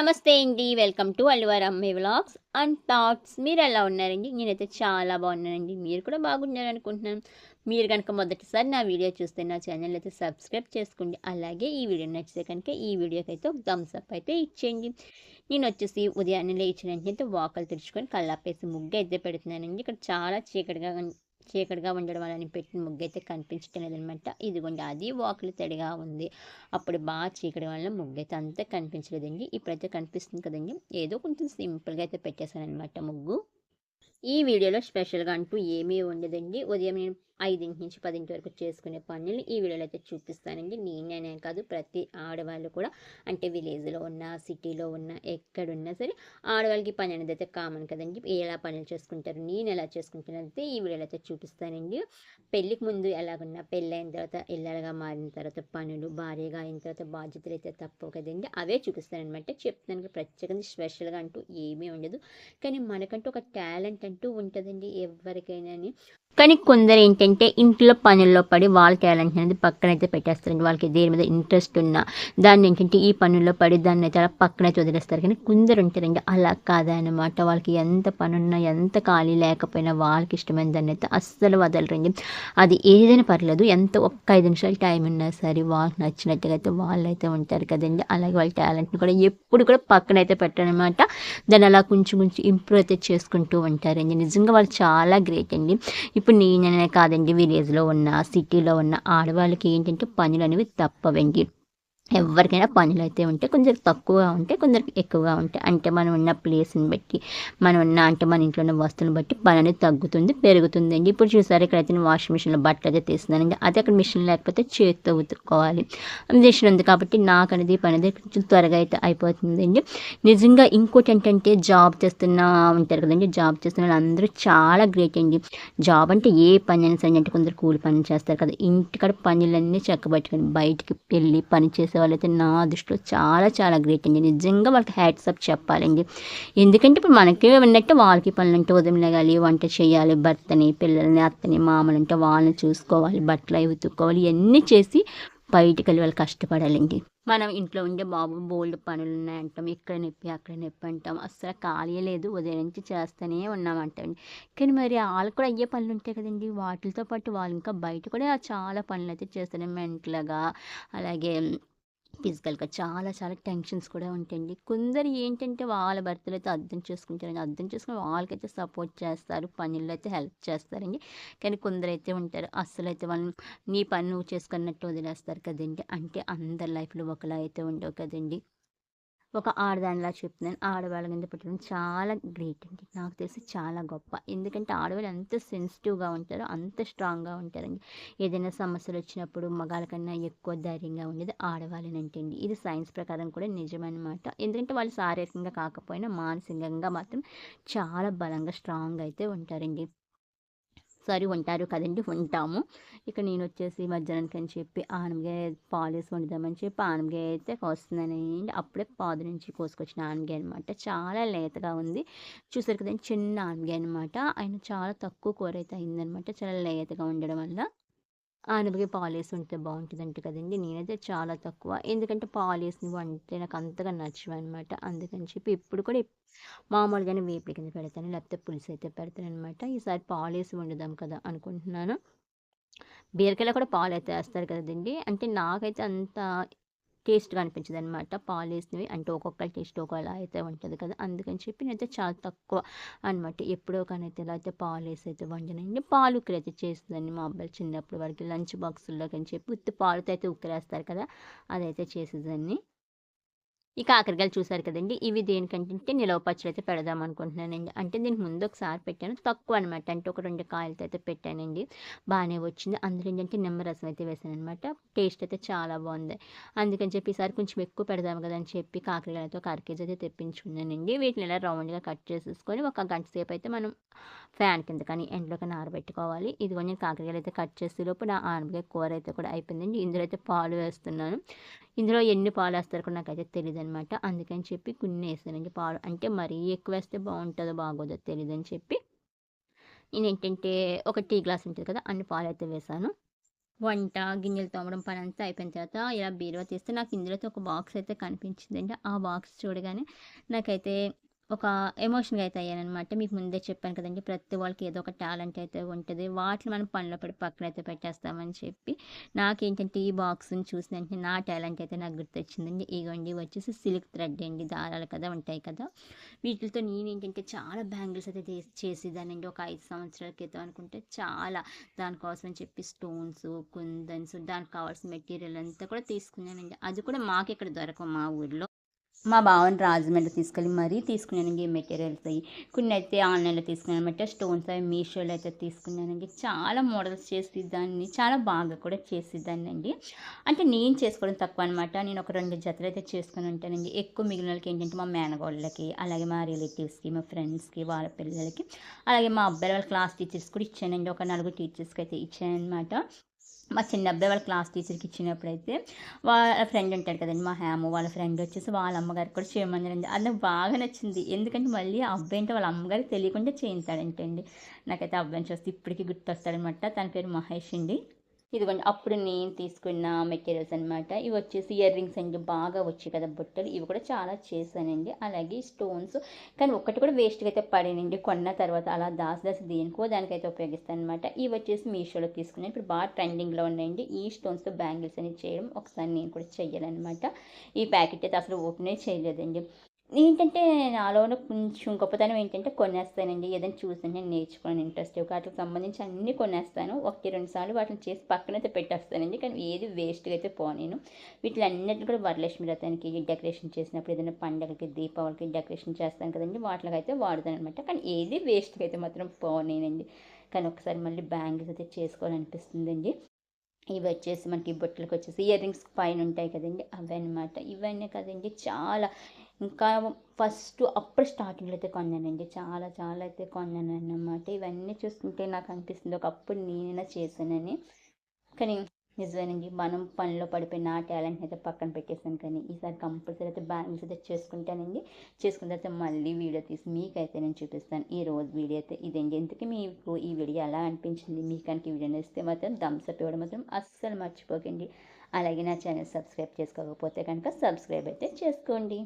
నమస్తే అండి. Welcome to అల్లివారి అమ్మే వ్లాగ్స్ అండ్ థాట్స్. మీరు ఎలా ఉన్నారండి? నేనైతే చాలా బాగున్నానండి. మీరు కూడా బాగున్నారు అనుకుంటున్నాను. మీరు కనుక మొదటిసారి నా వీడియో చూస్తే నా ఛానల్ అయితే సబ్స్క్రైబ్ చేసుకోండి. అలాగే ఈ వీడియో నచ్చితే కనుక ఈ వీడియోకి అయితే ఒక థమ్స్ అప్ అయితే ఇచ్చేయండి. నేను వచ్చేసి ఉదయాన్నే లేచిన వెంటనే అయితే వాకలు తెరుచుకొని కళ్ళాపేసి ముగ్గు అయితే పెడుతున్నానండి. ఇక్కడ చాలా చీకటిగా చీకటిగా ఉండడం వల్ల నేను పెట్టిన ముగ్గు అయితే కనిపించడం లేదనమాట ఇదిగోండి అది వాకులు తడిగా ఉంది. అప్పుడు బాగా చీకటి వల్ల ముగ్గు అయితే అంతా కనిపించలేదండి. ఇప్పుడైతే కనిపిస్తుంది కదండి. ఏదో కొంచెం సింపుల్గా అయితే పెట్టేశాను అనమాట ముగ్గు. ఈ వీడియోలో స్పెషల్గా అంటూ ఏమీ ఉండదండి. ఉదయం నేను ఐదింటి నుంచి పదింటి వరకు చేసుకునే పనులు ఈ వీడియోలో అయితే చూపిస్తానండి. నేననే కాదు ప్రతి ఆడవాళ్ళు కూడా అంటే విలేజ్లో ఉన్న సిటీలో ఉన్న ఎక్కడున్నా సరే ఆడవాళ్ళకి పని అనేది అయితే కామన్ కదండి. ఎలా పనులు చేసుకుంటారు నేను ఎలా చేసుకుంటాను అయితే ఈ వీడియోలో అయితే చూపిస్తానండి. పెళ్ళికి ముందు ఎలాగున్నా పెళ్ళి అయిన తర్వాత ఇళ్ళగా మారిన తర్వాత పనులు భార్యగా అయిన తర్వాత బాధ్యతలు అయితే తప్పవు కదండి. అవే చూపిస్తానమాట చెప్తాను ప్రత్యేకంగా స్పెషల్గా అంటూ ఏమీ ఉండదు. కానీ మనకంటూ ఒక టాలెంట్ అంటూ ఉంటుందండి ఎవరికైనా కానీ కొందరు ఏంటంటే ఇంట్లో పనుల్లో పడి వాళ్ళ టాలెంట్ అనేది పక్కనైతే పెట్టేస్తారండి. వాళ్ళకి దేని మీద ఇంట్రెస్ట్ ఉన్నా దాన్ని ఏంటంటే ఈ పనుల్లో పడి దాన్ని అయితే అలా పక్కనైతే వదిలేస్తారు. కానీ కొందరు ఉంటారండి అలా కాదనమాట వాళ్ళకి ఎంత పనున్నా ఎంత ఖాళీ లేకపోయినా వాళ్ళకి ఇష్టమైన దాన్ని అయితే అస్సలు వదలరండి. అది ఏదైనా పర్లేదు ఎంత ఒక్క ఐదు నిమిషాలు టైం ఉన్నా సరే వాళ్ళకి నచ్చినట్టుగా అయితే వాళ్ళు అయితే ఉంటారు కదండి. అలాగే వాళ్ళ టాలెంట్ని కూడా ఎప్పుడు కూడా పక్కనైతే పెట్టారనమాట దాన్ని అలా కొంచెం కొంచెం ఇంప్రూవ్ అయితే చేసుకుంటూ ఉంటారండి. నిజంగా వాళ్ళు చాలా గ్రేట్ అండి. ఇప్పుడు నేననే కాదండి విలేజ్లో ఉన్న సిటీలో ఉన్న ఆడవాళ్ళకి ఏంటంటే పనులు అనేవి తప్పవండి. ఎవరికైనా పనులు అయితే ఉంటే కొంచెం తక్కువగా ఉంటే కొందరికి ఎక్కువగా ఉంటాయి అంటే మనం ఉన్న ప్లేస్ని బట్టి మనం ఉన్న అంటే మన ఇంట్లో ఉన్న వస్తువులను బట్టి పని అనేది తగ్గుతుంది పెరుగుతుంది. అండి ఇప్పుడు చూసారు ఇక్కడైతే నేను వాషింగ్ మిషన్లో బట్టలు అయితే తీస్తున్నానండి. అదే అక్కడ మిషన్ లేకపోతే చేతితో ఉతుక్కోవాలి. మిషన్ ఉంది కాబట్టి నాకు అనేది పని అనేది కొంచెం త్వరగా అయితే అయిపోతుందండి నిజంగా ఇంకోటి ఏంటంటే జాబ్ చేస్తున్నా ఉంటారు కదండి జాబ్ చేస్తున్న వాళ్ళందరూ చాలా గ్రేట్ అండి. జాబ్ అంటే ఏ పని అయినా సరే అంటే కొందరు కూలి పని చేస్తారు కదా ఇంటికాడ పనులన్నీ చక్కబెట్టుకొని బయటికి వెళ్ళి పని చేసే వాళ్ళైతే నా దృష్టిలో చాలా చాలా గ్రేట్ అండి. నిజంగా వాళ్ళకి హ్యాట్స్ అప్ చెప్పాలండి. ఎందుకంటే ఇప్పుడు మనకి ఉన్నట్టు వాళ్ళకి పనులు అంటే ఉదయం లేగాలి వంట చేయాలి భర్తని పిల్లల్ని అత్తని మామలంటే వాళ్ళని చూసుకోవాలి బట్టలు అవి ఉతుక్కోవాలి ఇవన్నీ చేసి బయటికి వెళ్ళి వాళ్ళు కష్టపడాలండి. మనం ఇంట్లో ఉండే బాబు బోల్డ్ పనులు ఉన్నాయంటాం ఇక్కడ నొప్పి అక్కడ నొప్పి అంటాం. అస్సలు ఖాళీ లేదు ఉదయం నుంచి చేస్తూనే ఉన్నామంటండి కానీ మరి వాళ్ళకి కూడా అయ్యే పనులు ఉంటాయి కదండి. వాటితో పాటు వాళ్ళు ఇంకా బయట కూడా చాలా పనులు అయితే చేస్తారు. మెంటల్గా అలాగే ఫిజికల్గా చాలా చాలా టెన్షన్స్ కూడా ఉంటాయండి. కొందరు ఏంటంటే వాళ్ళ భర్తలు అయితే అర్థం చేసుకుంటారండి. అర్థం చేసుకుని వాళ్ళకైతే సపోర్ట్ చేస్తారు. పనుల్లో అయితే హెల్ప్ చేస్తారండి. కానీ కొందరు అయితే ఉంటారు అస్సలు అయితే వాళ్ళని నీ పని నువ్వు చేసుకున్నట్టు వదిలేస్తారు కదండి. అంటే అందరి లైఫ్లో ఒకలా అయితే ఉండవు కదండి. ఒక ఆడదానిలా చెప్తున్నాను ఆడవాళ్ళ కింద పెట్టడం చాలా గ్రేట్ అండి. నాకు తెలిసి చాలా గొప్ప. ఎందుకంటే ఆడవాళ్ళు ఎంత సెన్సిటివ్గా ఉంటారో అంత స్ట్రాంగ్గా ఉంటారండి. ఏదైనా సమస్యలు వచ్చినప్పుడు మగాళ్ళ కన్నా ఎక్కువ ధైర్యంగా ఉండేది ఆడవాళ్ళనంటండి. ఇది సైన్స్ ప్రకారం కూడా నిజమన్నమాట. ఎందుకంటే వాళ్ళు శారీరకంగా కాకపోయినా మానసికంగా మాత్రం చాలా బలంగా స్ట్రాంగ్ అయితే ఉంటారండి. సారీ ఉంటారు కదండి ఉంటాము ఇక నేను వచ్చేసి మధ్యాహ్నానికి అని చెప్పి ఆనమగాయ పాలేసి వండుదామని చెప్పి ఆనమగాయ అయితే కోస్తున్నానండి అప్పుడే పాదు నుంచి కోసుకొచ్చిన ఆనమగాయ అనమాట చాలా లేతగా ఉంది. చూసారు కదండి చిన్న ఆనమగాయ అనమాట ఆయన చాలా తక్కువ కూర అయితే అయిందనమాట చాలా లేతగా ఉండడం వల్ల. ఆనపకాయ పాలేసి ఉంటే బాగుంటుందంట కదండి. నేనైతే చాలా తక్కువ. ఎందుకంటే పాలేసి వంటే నాకు అంతగా నచ్చవు అనమాట అందుకని చెప్పి ఇప్పుడు కూడా మామూలుగానే వేపుడు కింద పెడతాను. లేకపోతే పులుసు అయితే పెడతాను అనమాట ఈసారి పాలేసి వండుదాం కదా అనుకుంటున్నాను. బీరకాయలో కూడా పాలు అయితే వేస్తారు కదండి. అంటే నాకైతే అంత టేస్ట్గా అనిపించదు అనమాట పాలు వేసినవి అంటే ఒక్కొక్క టేస్ట్ ఒకలా అయితే ఉంటుంది కదా. అందుకని చెప్పి నేనైతే చాలా తక్కువ అనమాట ఎప్పుడో కానీ అయితే ఇలా అయితే పాలు వేసి అయితే వండినండి పాలు ఉక్కరైతే అయితే చేస్తుందండి మా అబ్బాయిలు చిన్నప్పుడు వరకు లంచ్ బాక్సుల్లోకి అని చెప్పి ఉత్తి పాలతో అయితే ఉక్కరేస్తారు కదా. అదైతే చేసేదాన్ని. ఈ కాకరకాయలు చూసారు కదండి. ఇవి దేనికంటే నిలవ పచ్చడి అయితే పెడదాం అనుకుంటున్నానండి. అంటే దీనికి ముందు ఒకసారి పెట్టాను. తక్కువ అనమాట అంటే ఒక రెండు కాయలతో అయితే పెట్టానండి. బాగానే వచ్చింది. అందులో ఏంటంటే నిమ్మరసం అయితే వేసాను అనమాట టేస్ట్ అయితే చాలా బాగుంది. అందుకని చెప్పి ఈసారి కొంచెం ఎక్కువ పెడదాం కదా అని చెప్పి కాకరకాయలతో ఒక కేజీ అయితే తెప్పించుకున్నానండి. వీటిని ఇలా రౌండ్గా కట్ చేసేసుకొని ఒక గంట సేపు అయితే మనం ఫ్యాన్ కింద కానీ ఎండలో కానీ ఆరబెట్టుకోవాలి. ఇదిగో నేను కాకరకాయలు అయితే కట్ చేసే లోపు నా ఆనపకాయ కూర అయితే కూడా అయిపోయిందండి. ఇందులో అయితే పాలు వేస్తున్నాను. ఇందులో ఎన్ని పాలు వేస్తారో కూడా నాకైతే తెలియదు అనమాట అందుకని చెప్పి కొన్ని వేస్తానండి. పాలు అంటే మరీ ఎక్కువ వేస్తే బాగుంటుందో బాగోదో తెలియదు అని చెప్పి నేను ఏంటంటే ఒక టీ గ్లాస్ ఉంటుంది కదా అన్ని పాలు అయితే వేసాను. వంట గిన్నెలు తోమడం పని అంతా అయిపోయిన తర్వాత ఇలా బీరువా తీస్తే నాకు ఇందులో ఒక బాక్స్ అయితే కనిపించిందండి. ఆ బాక్స్ చూడగానే నాకైతే ఒక ఎమోషన్గా అయితే అయ్యానమాట మీకు ముందే చెప్పాను కదండి ప్రతి వాళ్ళకి ఏదో ఒక టాలెంట్ అయితే ఉంటుంది. వాటిని మనం పనిలో పడి పక్కన అయితే పెట్టేస్తామని చెప్పి నాకేంటంటే ఈ బాక్స్ని చూసిన వెంటనే నా టాలెంట్ అయితే నాకు గుర్తొచ్చిందండి. ఇగోండి వచ్చేసి సిల్క్ థ్రెడ్ అండి. దారాలు కదా ఉంటాయి కదా. వీటితో నేనేంటంటే చాలా బ్యాంగిల్స్ అయితే చేసి చేసేదానండి ఒక ఐదు సంవత్సరాల క్రితం అనుకుంటే చాలా దానికోసం అని చెప్పి స్టోన్స్ కుందన్స్ దానికి కావాల్సిన మెటీరియల్ అంతా కూడా తీసుకున్నానండి. అది కూడా మాకు ఇక్కడ దొరకవు మా ఊర్లో. మా బావని రాజమండ్రి తీసుకెళ్ళి మరీ తీసుకున్నానండి ఈ మెటీరియల్స్ అవి కొన్ని అయితే ఆన్లైన్లో తీసుకున్నాను అనమాట స్టోన్స్ అవి మీషోలో అయితే తీసుకున్నానండి. చాలా మోడల్స్ చేసేదాన్ని చాలా బాగా కూడా చేసేదాన్ని అండి అంటే నేను చేసుకోవడం తక్కువ అనమాట నేను ఒక రెండు జతలు అయితే చేసుకుని ఉంటానండి. ఎక్కువ మిగిలిన వాళ్ళకి ఏంటంటే మా మేనగోళ్ళకి అలాగే మా రిలేటివ్స్కి మా ఫ్రెండ్స్కి వాళ్ళ పిల్లలకి అలాగే మా అబ్బాయి వాళ్ళ క్లాస్ టీచర్స్ కూడా ఇచ్చానండి. ఒక నలుగురు టీచర్స్కి అయితే ఇచ్చానమాట మా చిన్న అబ్బాయి వాళ్ళ క్లాస్ టీచర్కి ఇచ్చినప్పుడైతే వాళ్ళ ఫ్రెండ్ ఉంటాడు కదండి మా హ్యాము వాళ్ళ ఫ్రెండ్ వచ్చేసి వాళ్ళ అమ్మగారికి కూడా చేయమన్నారండి. అది నాకు బాగా నచ్చింది. ఎందుకంటే మళ్ళీ ఆ అబ్బాయి అంటే వాళ్ళ అమ్మగారికి తెలియకుండా చేయించాడంటండి. నాకైతే అబ్బాయిని చూస్తే ఇప్పటికీ గుర్తొస్తాడనమాట తన పేరు మహేష్ అండి. ఇదిగోండి అప్పుడు నేను తీసుకున్న మెటీరియల్స్ అనమాట ఇవి వచ్చేసి ఇయర్ రింగ్స్ అండి బాగా వచ్చాయి కదా బుట్టలు. ఇవి కూడా చాలా చేశానండి. అలాగే స్టోన్స్ కానీ ఒక్కటి కూడా వేస్ట్గా అయితే పడినండి. కొన్న తర్వాత అలా దాసి దాసి దేనికో దానికైతే ఉపయోగిస్తాను అనమాట ఇవి వచ్చేసి మీషోలో తీసుకున్నాను ఇప్పుడు బాగా ట్రెండింగ్లో ఉన్నాయండి. ఈ స్టోన్స్తో బ్యాంగిల్స్ అనేది చేయడం ఒకసారి నేను కూడా చెయ్యాలన్నమాట. ఈ ప్యాకెట్ అయితే అసలు ఓపెనే చేయలేదండి. ఏంటంటే నాలోనే కొంచెం గొప్పతనం ఏంటంటే కొనేస్తానండి. ఏదైనా చూసి నేను నేర్చుకోవడానికి ఇంట్రెస్ట్ వాటికి సంబంధించి అన్నీ కొనేస్తాను. ఒకటి రెండు సార్లు వాటిని చేసి పక్కనైతే పెట్టేస్తానండి. కానీ ఏది వేస్ట్గా అయితే పోనేను వీటిని అన్నిటిని కూడా వరలక్ష్మి రథానికి డెకరేషన్ చేసినప్పుడు ఏదైనా పండగలకి దీపావళికి డెకరేషన్ చేస్తాను కదండి. వాటికి అయితే వాడతాను అనమాట కానీ ఏది వేస్ట్గా అయితే మాత్రం పోనేనండి కానీ ఒకసారి మళ్ళీ బ్యాంగిల్స్ అయితే చేసుకోవాలనిపిస్తుందండి. ఇవి వచ్చేసి మనకి బొట్టలకు వచ్చేసి ఇయర్ రింగ్స్ పైన ఉంటాయి కదండి. అవి ఇవన్నీ కదండి చాలా ఇంకా ఫస్ట్ అప్పుడు స్టార్టింగ్లో అయితే కొన్నానండి. చాలా చాలా అయితే కొన్నాను అన్నమాట ఇవన్నీ చూస్తుంటే నాకు అనిపిస్తుంది. ఒకప్పుడు నేనైనా చేశానని. కానీ నిజమేనండి మనం పనిలో పడిపోయిన నా టాలెంట్ అయితే పక్కన పెట్టేసాను కానీ ఈసారి కంపల్సరీ అయితే బ్యాంగిల్స్ అయితే చేసుకుంటానండి. చేసుకున్న తర్వాత మళ్ళీ వీడియో తీసి మీకైతే నేను చూపిస్తాను. ఈ రోజు వీడియో అయితే ఇదండి. ఎందుకు మీకు ఈ వీడియో ఎలా అనిపించింది? మీకు కనుక వీడియో నేస్తే మాత్రం థమ్స్అప్ ఇవ్వడం మాత్రం అస్సలు మర్చిపోకండి. అలాగే నా ఛానల్ సబ్స్క్రైబ్ చేసుకోకపోతే కనుక సబ్స్క్రైబ్ అయితే చేసుకోండి.